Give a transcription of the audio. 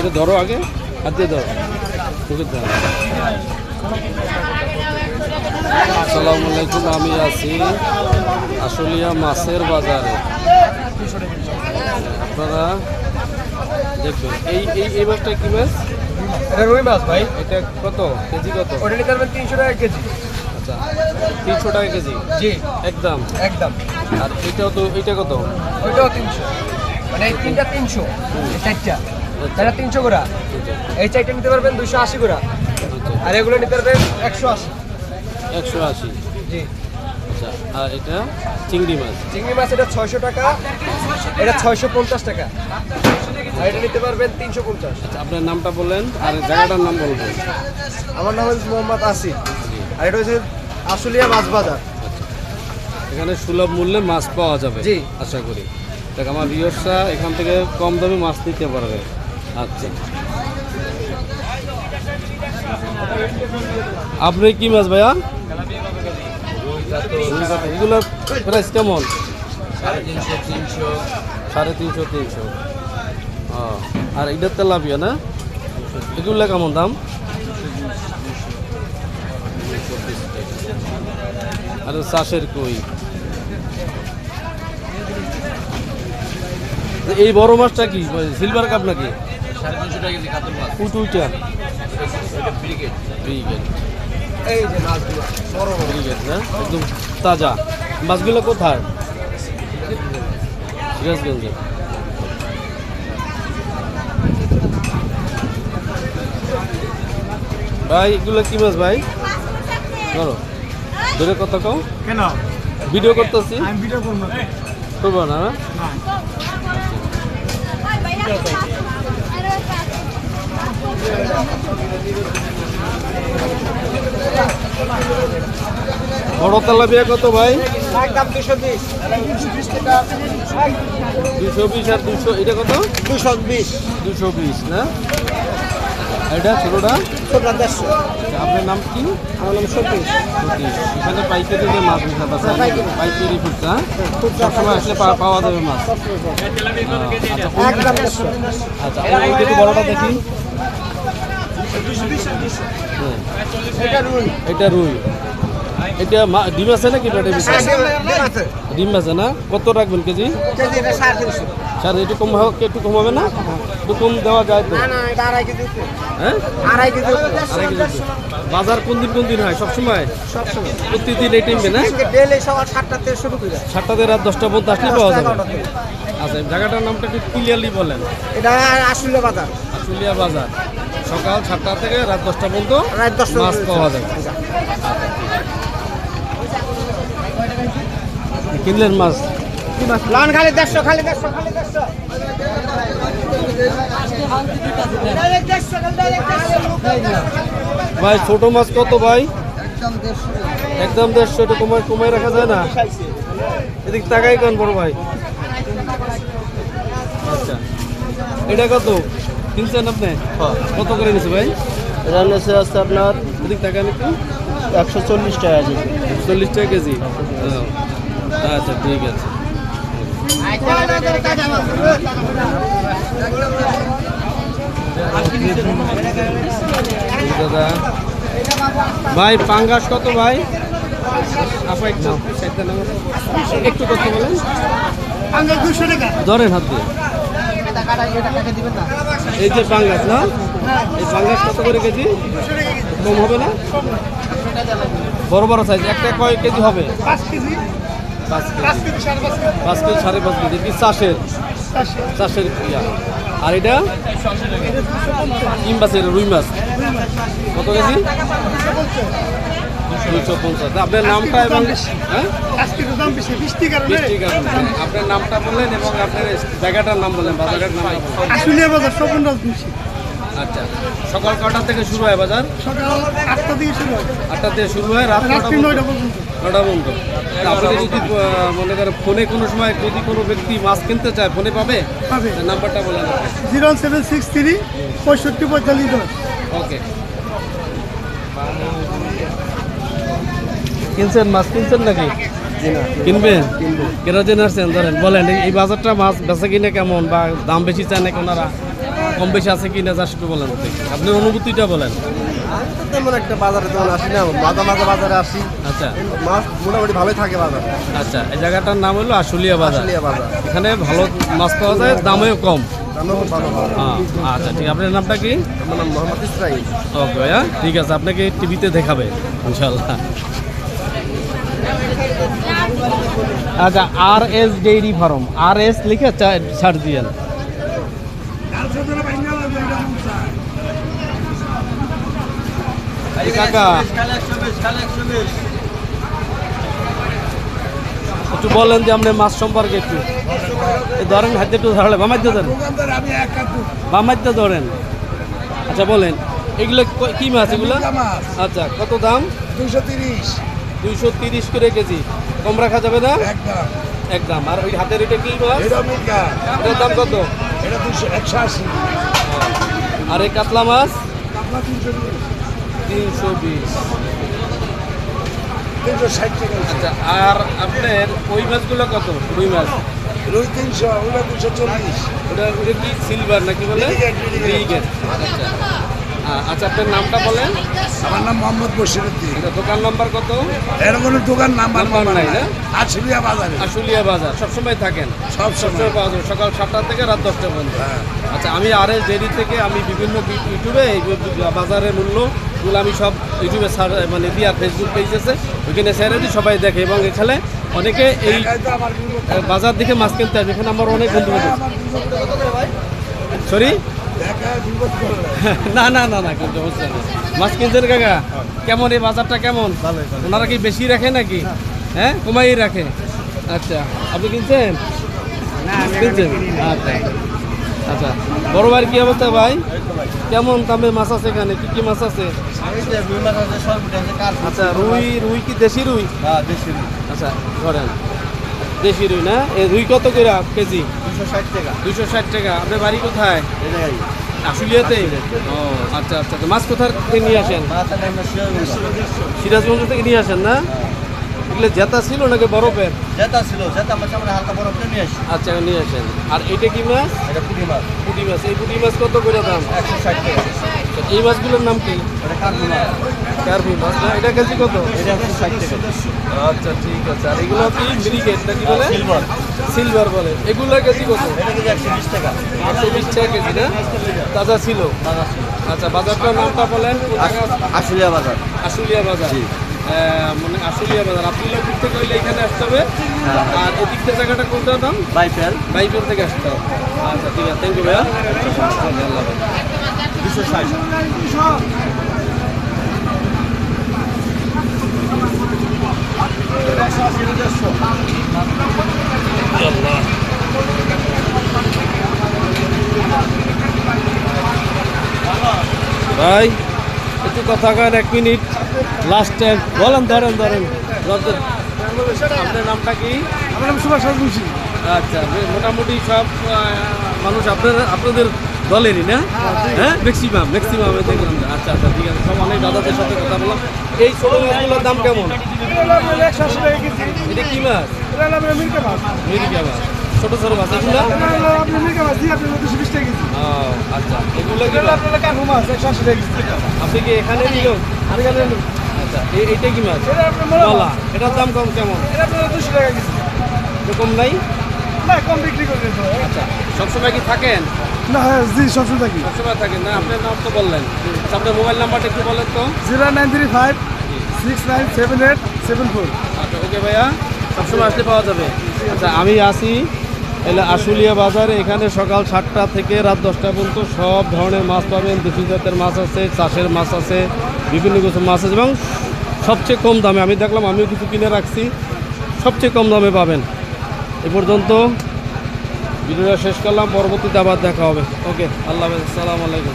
এটা ধরো আগে হাত দিয়ে ধরো। চোখের ধরো। আসসালামু আলাইকুম আমি আছি আশুলিয়া মাছের বাজারে। আপনারা দেখবেন এই এই এই মাছটা কি মাছ? এটা রুই মাছ ভাই। এটা কত? কেজি কত? ওটা নিতে পারবেন তিনশো টাকা কেজি। আচ্ছা তিনশো টাকা কেজি? জি। একদম? একদম। আর এটাও তো এটা কত? ওইটাও তিনশো। মানে তিনটা তিনশো। চারটা। তারা তিনশো করে এই চারটা নিতে পারবেন দুশো আশি আচ্ছা আর এগুলো নিতে পারবেন একশো আশি। একশো আশি। জি। আচ্ছা আর এটা চিংড়ি মাছ? চিংড়ি মাছ এটা ছয়শো টাকা এটা ছয়শো পঞ্চাশ টাকা। আর এটা নিতে পারবেন তিনশো পঞ্চাশ। আচ্ছা আপনার নামটা বললেন আর জায়গাটার নাম বলবেন। আমার নাম হচ্ছে মোহাম্মদ আসিফ। আর এটা হচ্ছে আশুলিয়া মাছ বাজার। এখানে সুলভ মূল্যে মাছ পাওয়া যাবে জি। আশা করি। দেখ আমার ভিউয়ার্সরা এখান থেকে কম দামে মাছ নিতে পারবে। আচ্ছা। আপনি কি মাছ ভাইয়া? এগুলোর প্রাইস কেমন? সাড়ে তিনশো তিনশো। আর এটার তেলাপিয়া না? এগুলো কেমন দাম? আর চাষের কই? এই বড় মাছটা কি সিলভার কাপ নাকি? ব্রিগেড। ব্রিগেড। এই যে মাছগুলো বড় ব্রিগেড না? একদম তাজা। মাছগুলো কোথায়? সিরাজগঞ্জে। ভাই এগুলো কি মাছ ভাই? ধরো। ধরে কত কও। কেন? ভিডিও করতেছি। আমি ভিডিও করব না। করব না? না? বড় তেলাপিয়া কত ভাই? দুশো বিশ। আর দুশো এটা কত? দুশো বিশ। দুশো বিশ না? এটা ছোটোটা? দেড়শো। আপনার নাম কি? আমার নাম সতীশ। সতীশ। এখানে পাইকারি যে মাছ বিক্রি আছে পাইকারি। পাইকারি সবসময় আসলে পা- পাওয়া যাবে মাছ। আচ্ছা আচ্ছা বড়টা দেখি। হ্যাঁ, এটা রুই। এটা ডিম আছে নাকি পেটে ডিম আছে। না? কত রাখবেন কেজি? স্যার একটু কম একটু কম হবে না? একটু কম দেওয়া যায় তো। হ্যাঁ। বাজার কোন দিন কোন দিন হয়? সবসময় প্রতিদিন এই না? করে। সাতটাতে রাত দশটা পর্যন্ত আসলে পাওয়া যাবে। আচ্ছা জায়গাটার নামটা একটু ক্লিয়ারলি বলেন। এটা আসলে বাজার। আশুলিয়া বাজার। সকাল সাতটা থেকে রাত দশটা পর্যন্ত রাত দশটা মাছ পাওয়া যায়। কিনলেন মাছ? লান খালি দেড়শো খালি দেড়শো খালি দেড়শো। ভাই ছোট মাছ কত ভাই? একদম দেড়শো একটু কমায় কমায় রাখা যায় না? এদিক টাকাই কেন বড় ভাই? আচ্ছা। এটা কত? কিনছেন আপনি? কত করে নিছে ভাই? এটা নেছে আছে আপনার টাকা একশো চল্লিশ টাকা কেজি। চল্লিশ টাকা কেজি? আচ্ছা ঠিক আছে। দাদা। ভাই পাঙ্গাস কত ভাই? আপা একটু একটু কথা বলেন। ধরেন হাত দিয়ে। এই যে পাঙ্গাস না? এই পাঙ্গাস কত করে কেজি? কম হবে না? বড় বড় সাইজ একটা কয় কেজি হবে? পাঁচ কেজি। পাঁচ কেজি। সাড়ে পাঁচ কেজি। কি চাষের? চাষের। ইয়া। আর এটা? কিম মাছ এটা রুই মাছ। কত কেজি? দুশো পঞ্চাশ। আপনার নামটা এবং হ্যাঁ? আপনার নামটা বললেন এবং আপনার জায়গাটার নাম বললেন বাজারের নাম আসলে বাজার স্বপন রাজবংশী। আচ্ছা। সকাল কটার থেকে শুরু হয় বাজার? সকাল আটটা থেকে শুরু হয়। আটটা থেকে শুরু হয় রাত নয়টা পর্যন্ত। নটা পর্যন্ত। আপনি যদি মনে করেন ফোনে কোনো সময় যদি কোনো ব্যক্তি মাছ কিনতে চায় ফোনে পাবে? নাম্বারটা বলেন জিরো সেভেন সিক্স থ্রি পঁয়ষট্টি পঁয়তাল্লিশ ওকে। কিনছেন মাছ কিনছেন নাকি? কিনবেন? কেনা জেনে আসছেন ধরেন। বলেন এই- বাজারটা মাছ বেচা কিনে কেমন বা দাম বেশি চায় নাকি ওনারা? কম বেশি আছে কি না চাষ একটু বলেন আপনার অনুভূতিটা বলেন। আমি তো তেমন একটা বাজারে তেমন আসি না মাঝে মাঝে বাজারে আসি। আচ্ছা। মাছ মোটামুটি ভালোই থাকে বাজার। আচ্ছা এই জায়গাটার নাম হলো আশুলিয়া বাজার। বাজার। এখানে ভালো মাছ পাওয়া যায় দামেও কম। হ্যাঁ। আচ্ছা ঠিক। আপনার নামটা কি? আমার নাম মোহাম্মদ ইসরাইল। ওকে ঠিক আছে। আপনাকে টিভিতে দেখাবে ইনশাল্লাহ আচ্ছা R S dairy farm. R S লিখে ছাড় দিয়েন একটু বলেন যে আপনি মাছ সম্পর্কে একটু। এই ধরেন হাতে একটু ধরলে বামাইতে ধরেন। বামাইতে ধরেন। আচ্ছা বলেন। এগুলো ক- কি মাছ এগুলো? আচ্ছা কত দাম? দুইশো তিরিশ। দুইশো তিরিশ করে কেজি। কম রাখা যাবে না? একদম আর ওই হাতের এটা কি মাছ এটা এটার দাম কত? এটা দুশো একশো আশি। আর এই কাতলা মাছ? তিনশো বিশ। আচ্ছা আর আপনার ওই মাছগুলো কত? রুই মাছ? রুই তিনশো ওটা দুশো চল্লিশ। ওটা ওটা কি সিলভার নাকি বলে। Brigade, আচ্ছা আচ্ছা আপনার নামটা বলেন। আমার নাম মোহাম্মদ বসিরুদ্দিন এটা দোকান নাম্বার কত? এর কোনো দোকান নাম্বার নাম্বার নাই, না? আশুলিয়া বাজারে। আশুলিয়া বাজার। সবসময় থাকেন? সব সময়। সবসময় পাওয়া যাবে সকাল সাতটা থেকে রাত দশটা পর্যন্ত। হ্যাঁ। আচ্ছা আমি আর এস ডেরি থেকে আমি বিভিন্ন ইউটিউবে এই বাজারের মূল্যগুলো আমি সব ইউটিউবে সার মানে দিয়া ফেসবুক পেজ আছে ওইখানে দিই সবাই দেখে। এবং এখানে অনেকে এই বাজার দিকে মাছ কিনতে আসবে এখানে আমার অনেক বন্ধু। সরি। না না না না কিন্তু সমস্যা নেই। মাছ কিনছেন কাকা কেমন এই বাজারটা কেমন? ওনারা কি বেশি রাখে নাকি? হ্যাঁ কমাই রাখে। আচ্ছা আপনি কিনছেন? কিনছেন? আচ্ছা আচ্ছা। বড় ভাই কি অবস্থা ভাই? কেমন দামে মাছ আছে এখানে? কি কি মাছ আছে? আচ্ছা রুই রুই কি দেশি রুই। আচ্ছা ধরেন। দেশি রুই না? এই রুই কত করে কেজি? দুশো ষাট টাকা। আপনার বাড়ি কোথায়? আশুলিয়াতে? ও আচ্ছা আচ্ছা আচ্ছা। মাছ কোথার থেকে নিয়ে আসেন? সিরাজগঞ্জ থেকে নিয়ে আসেন না? এগুলো জেতা ছিল নাকি বরফের? যেটা ছিল যেটা মাছ আমরা হালকা বরফ নিয়ে আসি। আচ্ছা নিয়ে আসেন। আর এটা কি মাছ? এটা পুঁটি মাছ। পুঁটি মাছ। এই পুঁটি মাছ কত করে দাম? একশো ষাট টাকা। এই মাছগুলোর নাম কি? এটা কার্পু মাছ। কার্পি মাছ। না এটা কেজি কত? এটা একশো ষাট টাকা। আচ্ছা ঠিক আছে। আর এগুলো কি মিরিকেট নাকি বলে? সিলভার। সিলভার বলে। এগুলো কেজি কত? এটা কিন্তু একশো বিশ টাকা। একশো বিশ টাকা কেজি না? তাজা ছিল? আচ্ছা বাজারটার নামটা বলেন। আশুলিয়া বাজার। আশুলিয়া বাজার। মানে আশুলিয়া বাজার। আবদুল্লাপুর থেকে হইলে এখানে আসতে হবে। আর এদিক থেকে জায়গাটা কোনটা দাম বাইপেল। বাইপেল থেকে আসতে হবে। আচ্ছা ঠিক আছে। থ্যাংক ইউ ভাইয়া। আল্লাহ। দুশো ষাট ভাই একটু কথা কেন এক মিনিট। লাস্ট টাইম বলেন ধরেন ধরেন। আপনার নামটা কি? আমার নাম সুভাষ সরবুসি আচ্ছা মোটামুটি সব মানুষ আপনার আপনাদের দলেরই না? হ্যাঁ ম্যাক্সিমাম ম্যাক্সিমাম দেখলাম। আচ্ছা আচ্ছা ঠিক আছে। সব অনেক দাদাদের সাথে কথা বললাম। এই ছোটো মাছগুলোর দাম কেমন? এটা কি মাছ? মির্গা মাছ মিরিকা মাছ। ছোটো ছোটো মাছ এগুলো? আচ্ছা এগুলো আপনি কি এখানে নিল আমি আচ্ছা এই- এইটা কি মাছ? মোলা। এটার দাম কম কেমন? এটা আপনার দুশো টাকা কেজি। এরকম নাই? না কম বিক্রি করে দিতে আচ্ছা সবসময় কি থাকেন? না হ্যাঁ জি সবসময় থাকি। সবসময় থাকেন না? আপনার নাম তো বললেন। আচ্ছা, আপনার মোবাইল নাম্বারটা একটু বলেন তো। Zero nine three five six nine seven eight seven four. আচ্ছা ওকে ভাইয়া সবসময় পাওয়া যাবে। আচ্ছা আমি আসি এলে আশুলিয়া বাজারে। এখানে সকাল সাতটা থেকে রাত দশটা পর্যন্ত সব ধরনের মাছ পাবেন। দেশি জাতের মাছ আছে চাষের মাছ আছে বিভিন্ন কিছু মাছ আছে এবং সবচেয়ে কম দামে, আমি দেখলাম আমিও কিছু কিনে রাখছি, সবচেয়ে কম দামে পাবেন। এ পর্যন্ত ভিডিওটা শেষ করলাম, পরবর্তীতে আবার দেখা হবে। ওকে, আল্লাহ হাফেজ আসসালামু আলাইকুম।